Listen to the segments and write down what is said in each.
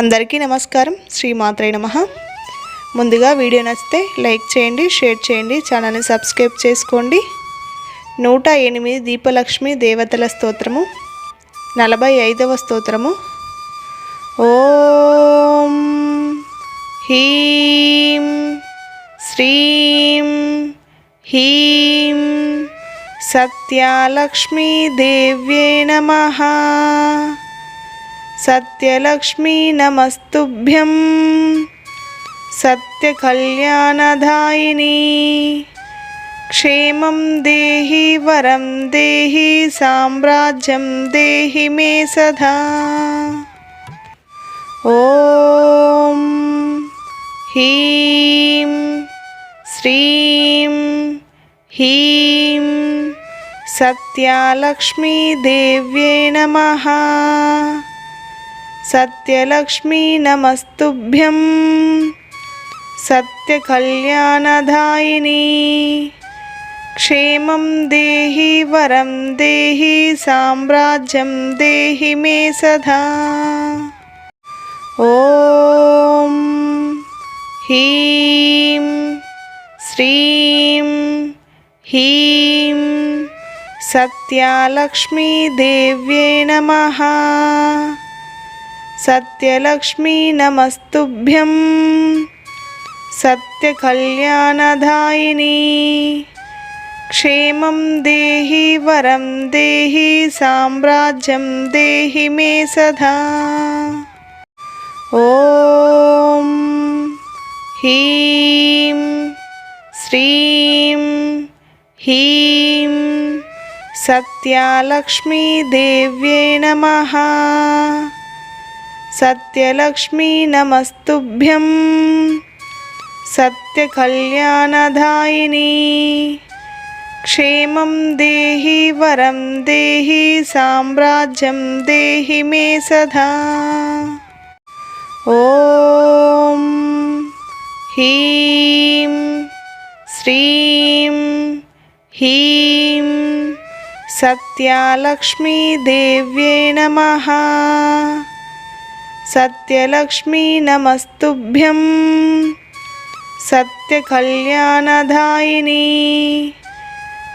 అందరికీ నమస్కారం. శ్రీ మాత్రే నమ. ముందుగా వీడియో నచ్చితే లైక్ చేయండి షేర్ చేయండి ఛానల్ని సబ్స్క్రైబ్ చేసుకోండి. నూట ఎనిమిది దీపలక్ష్మి దేవతల స్తోత్రము. నలభై ఐదవ స్తోత్రము. ఓం హీం శ్రీం హీం సత్యాలక్ష్మీ దేవ్యే నమః. సత్యలక్ష్మీ నమస్తుభ్యం. సత్యకళ్యాణదాయిని. క్షేమం దేహి వరం దేహి సామ్రాజ్యం దేహి మే సదా. ఓం హీం శ్రీం హీం సత్యాలక్ష్మీదేవ్యే నమ. సత్యలక్ష్మీ నమస్తుభ్యం. సత్యకళ్యాణదాయిని. క్షేమం దేహి వరం దేహి సామ్రాజ్యం దేహి మే సదా. ఓం హీం శ్రీం హీం సత్యాలక్ష్మీదేవ్యే నమ. సత్యలక్ష్మీ నమస్తుభ్యం. సత్యకళ్యాణదాయిని. క్షేమం దేహి వరం దేహి సామ్రాజ్యం దేహి మే సదా. ఓం హీం శ్రీం హీం సత్యాలక్ష్మీదేవ్యే నమ. సత్యలక్ష్మీ నమస్తుభ్యం. సత్యకళ్యాణదాయిని. క్షేమం దేహి వరం దేహి సామ్రాజ్యం దేహి మే సదా. ఓం హీం శ్రీం హీం సత్యాలక్ష్మీ దేవ్యే నమః. సత్యలక్ష్మీ నమస్తుభ్యం. సత్యకళ్యాణదాయిని.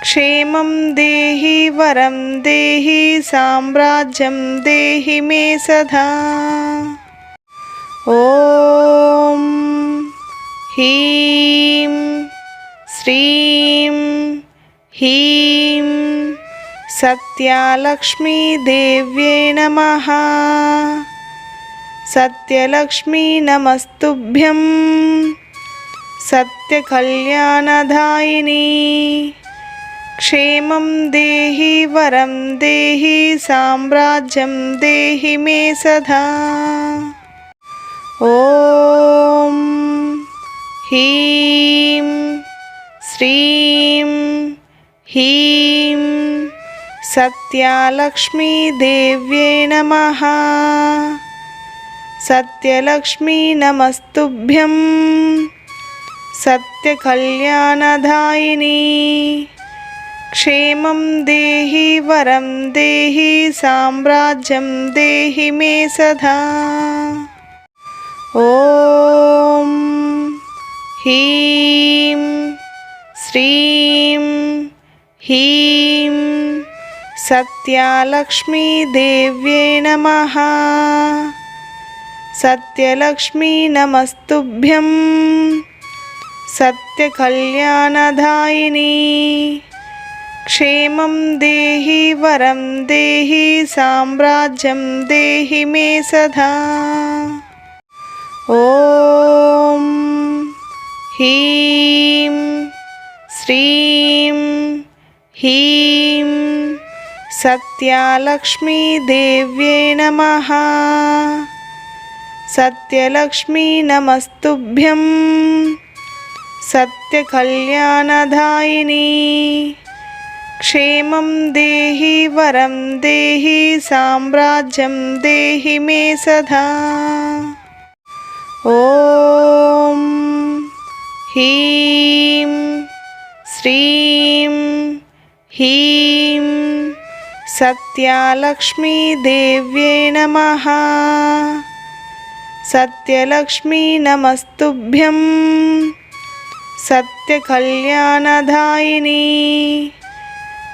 క్షేమం దేహి వరం దేహి సామ్రాజ్యం దేహి మే సదా. ఓం హీం శ్రీం హీం సత్యాలక్ష్మీ దేవ్యే నమః. సత్యలక్ష్మీ నమస్తుభ్యం. సత్యకళ్యాణదాయిని. క్షేమం దేహి వరం దేహి సామ్రాజ్యం దేహి మే సదా. ఓం హీం శ్రీం హీం సత్యాలక్ష్మీ దేవ్యే నమః. సత్యలక్ష్మీ నమస్తుభ్యం. సత్యకళ్యాణదాయిని. క్షేమం దేహి వరం దేహి సామ్రాజ్యం దేహి మే సదా. ఓం హీం శ్రీం హీం సత్యాలక్ష్మీ దేవ్యే నమః. సత్యలక్ష్మీ నమస్తుభ్యం. సత్యకళ్యాణదాయిని. క్షేమం దేహి వరం దేహి సామ్రాజ్యం దేహి మే సదా. ఓం హీం శ్రీం హీం సత్యాలక్ష్మీదేవ్యే నమ. సత్యలక్ష్మీ నమస్తుభ్యం. సత్యకళ్యాణదాయిని. క్షేమం దేహి వరం దేహి సామ్రాజ్యం దేహి మే సదా. ఓం హీం శ్రీం హీం సత్యాలక్ష్మీ దేవ్యే నమః. సత్యలక్ష్మీ నమస్తుభ్యం. సత్యకళ్యాణదాయిని.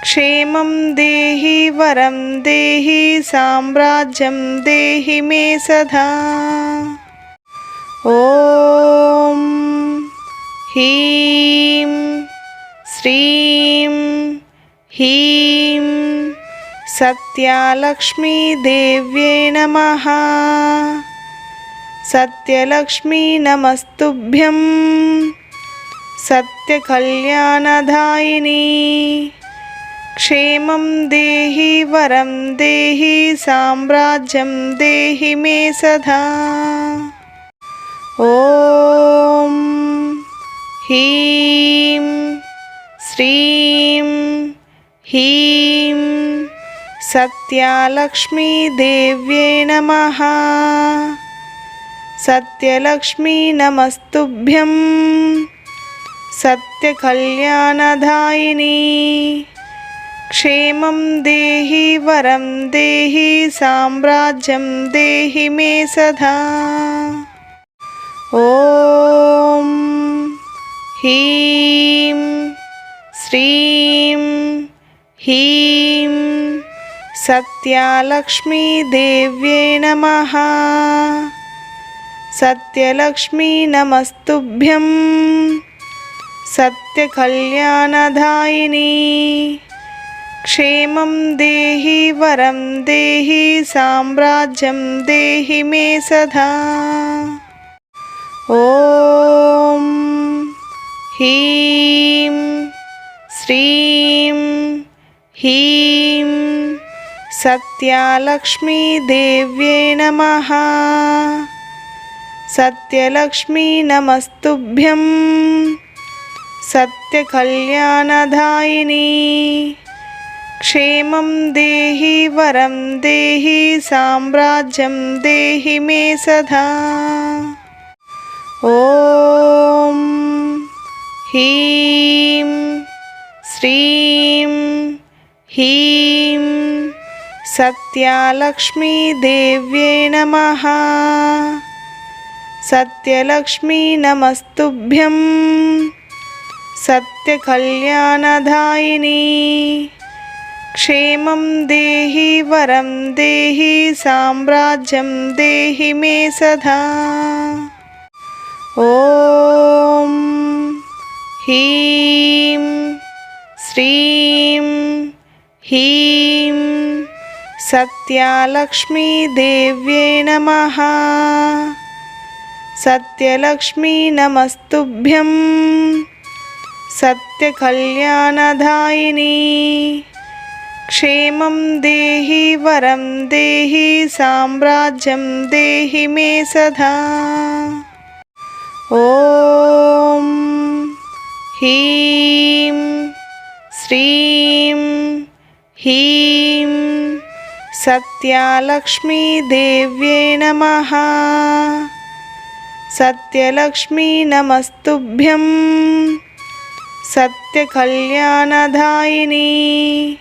క్షేమం దేహి వరం దేహి సామ్రాజ్యం దేహి మే సదా. ఓం హీం శ్రీం హీం సత్యాలక్ష్మీదేవ్యే నమ. సత్యలక్ష్మీ నమస్తుభ్యం. సత్యకళ్యాణదాయిని. క్షేమం దేహి వరం దేహి సామ్రాజ్యం దేహి మే సదా. ఓం హీం శ్రీం హీం సత్యాలక్ష్మీదేవ్యే నమ. సత్యలక్ష్మీ నమస్తుభ్యం. సత్యకళ్యాణదాయిని. క్షేమం దేహి వరం దేహి సామ్రాజ్యం దేహి మే సదా. ఓం హీం శ్రీం హీం సత్యాలక్ష్మీదేవ్యే నమ. సత్యలక్ష్మీ నమస్తుభ్యం. సత్యకళ్యాణదాయిని. క్షేమం దేహి వరం దేహి సామ్రాజ్యం దేహి మే సదా. ఓం హీం శ్రీం హ్రీం సత్యాలక్ష్మీదేవ్యే నమ. సత్యలక్ష్మీ నమస్తుభ్యం సత్యకళ్యాణదాయిని క్షేమం దేహి వరం దేహి సామ్రాజ్యం దేహి మే సదా ఓం హ్రీం శ్రీం హ్రీం సత్యాలక్ష్మీదేవ్యే నమ సత్యలక్ష్మీ నమస్తుభ్యం. సత్యకళ్యాణదాయిని. క్షేమం దేహి వరం దేహి సామ్రాజ్యం దేహి మే సదా. ఓం హీం శ్రీం హ్రీం సత్యాలక్ష్మీదేవ్యే నమ. సత్యలక్ష్మీ నమస్తుభ్యం సత్యకళ్యాణదాయిని క్షేమం దేహి వరం దేహి సామ్రాజ్యం దేహి మే సదా ఓం హ్రీం శ్రీం హ్రీం సత్యాలక్ష్మీదేవ్యే నమ సత్యలక్ష్మీ నమస్తుభ్యం. సత్యకళ్యాణదాయిని.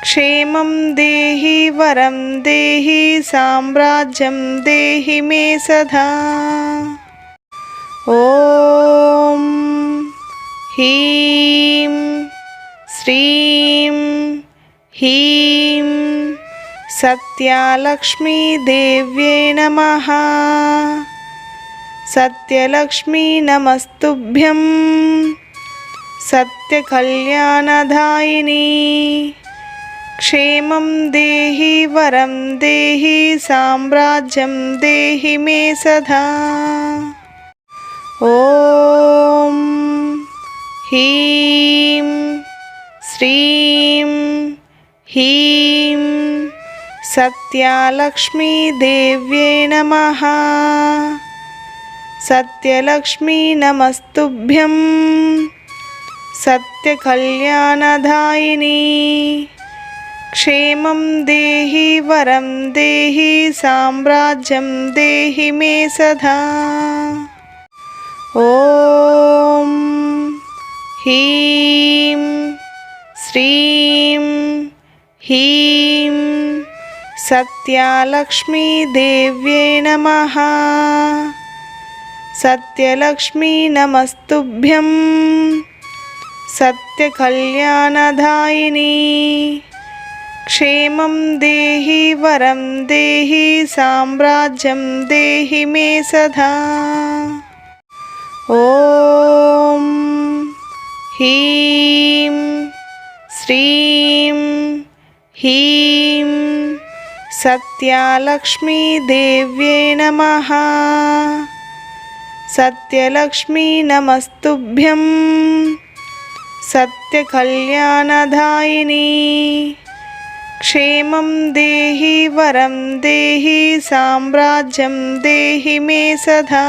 క్షేమం దేహి వరం దేహి సామ్రాజ్యం దేహి మే సదా. ఓం హీం శ్రీం హీం సత్యాలక్ష్మీదేవ్యే నమ. సత్యలక్ష్మీ నమస్తుభ్యం. సత్యకళ్యాణదాయిని. క్షేమం దేహి వరం దేహి సామ్రాజ్యం దేహి మే సదా. ఓం హీం శ్రీం హ్రీం సత్యాలక్ష్మీదేవ్యే నమ. సత్యలక్ష్మీ నమస్తుభ్యం. సత్యకళ్యాణదాయిని. క్షేమం దేహి వరం దేహి సామ్రాజ్యం దేహి మే సదా. ఓం హీం శ్రీం హీం సత్యాలక్ష్మీదేవ్యే నమ. సత్యలక్ష్మీ నమస్తుభ్యం. సత్యకళ్యాణదాయిని. క్షేమం దేహి వరం దేహి సామ్రాజ్యం దేహి మే సదా. ఓం హీం శ్రీం హీం సత్యాలక్ష్మీదేవ్యే నమ. सत्यलक्ष्मी नमस्तुभ्यं सत्यकल्याणदायिनी। क्षेमं देहि वरं देहि साम्राज्यं देहि मे सदा।